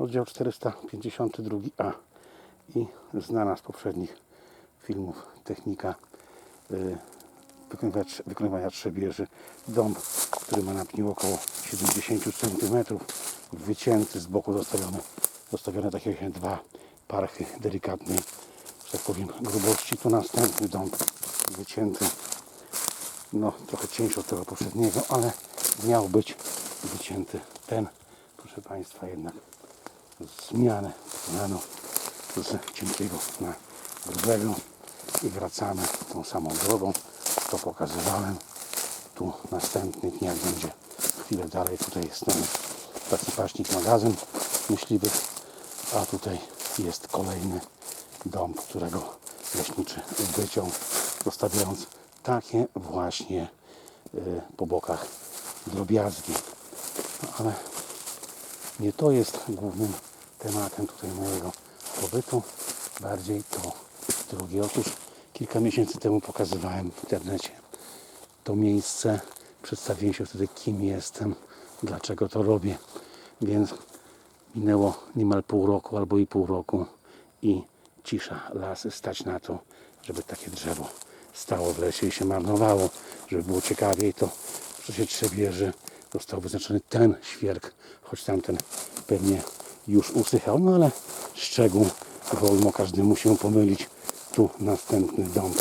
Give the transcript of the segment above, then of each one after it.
Oddział 452a i znana z poprzednich filmów technika wykonywania, wykonywania trzebieży. Dąb, który ma na pniu około 70 cm, wycięty z boku zostawione, zostawione takie dwa parchy delikatnej, że tak powiem, grubości. Tu następny dąb wycięty, no trochę cieńszy od tego poprzedniego, ale miał być wycięty ten, proszę Państwa, jednak zmianę pokonano z cienkiego na grubego i wracamy tą samą drogą. To pokazywałem. Tu następny dniach będzie chwilę dalej. Tutaj jest ten taki paśnik magazyn myśliwych, a tutaj jest kolejny dom, którego leśniczy wyciął, zostawiając takie właśnie y, po bokach drobiazgi. Ale nie to jest głównym tematem tutaj mojego pobytu, bardziej to drugie. Otóż kilka miesięcy temu pokazywałem w internecie to miejsce, przedstawiłem się wtedy kim jestem, dlaczego to robię, więc minęło niemal pół roku albo i pół roku i cisza, lasy stać na to, żeby takie drzewo stało w lesie i się marnowało, żeby było ciekawiej, to w czasie trzebieży został wyznaczony ten świerk, choć tamten pewnie już usychał, no ale szczegół wolno każdemu się pomylić. Tu następny dom,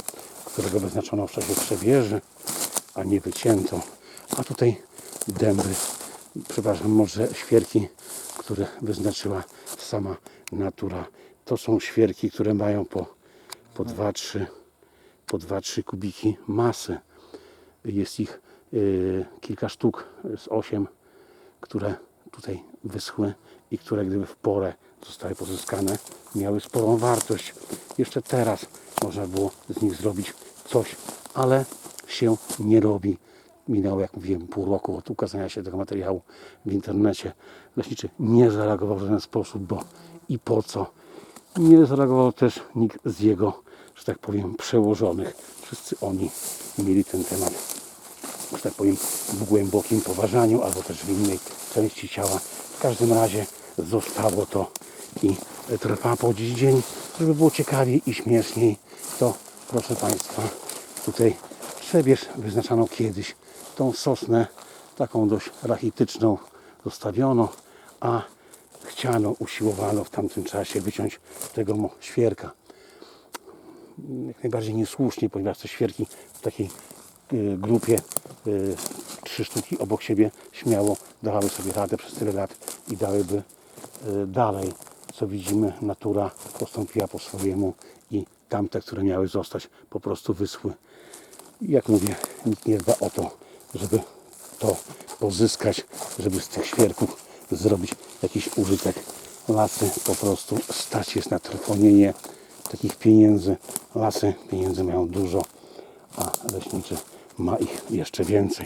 którego wyznaczono w czasie trzebieży, a nie wycięto. A tutaj dęby, przepraszam, może świerki, które wyznaczyła sama natura. To są świerki, które mają po, po 2-3 po 2-3 kubiki masy. Jest ich y, kilka sztuk z 8, które tutaj wyschły i które gdyby w porę zostały pozyskane, miały sporą wartość. Jeszcze teraz można było z nich zrobić coś, ale się nie robi. Minęło, jak mówiłem, pół roku od ukazania się tego materiału w internecie. Leśniczy nie zareagował w żaden sposób, bo i po co. Nie zareagował też nikt z jego, że tak powiem, przełożonych. Wszyscy oni mieli ten temat, że tak powiem, w głębokim poważaniu albo też w innej części ciała. W każdym razie zostało to i trwa po dziś dzień. Żeby było ciekawiej i śmieszniej, to proszę Państwa, tutaj trzebież wyznaczano kiedyś tą sosnę, taką dość rachityczną zostawiono, a chciano, usiłowano w tamtym czasie wyciąć tego świerka. Jak najbardziej niesłusznie, ponieważ te świerki w takiej grupie y, trzy sztuki obok siebie śmiało dawały sobie radę przez tyle lat i dałyby y, dalej. Co widzimy, natura postąpiła po swojemu i tamte, które miały zostać, po prostu wyschły. Jak mówię, nikt nie dba o to, żeby to pozyskać, żeby z tych świerków zrobić jakiś użytek. Lasy po prostu stać jest na trwonienie takich pieniędzy. Lasy pieniędzy mają dużo, a leśniczy ma ich jeszcze więcej.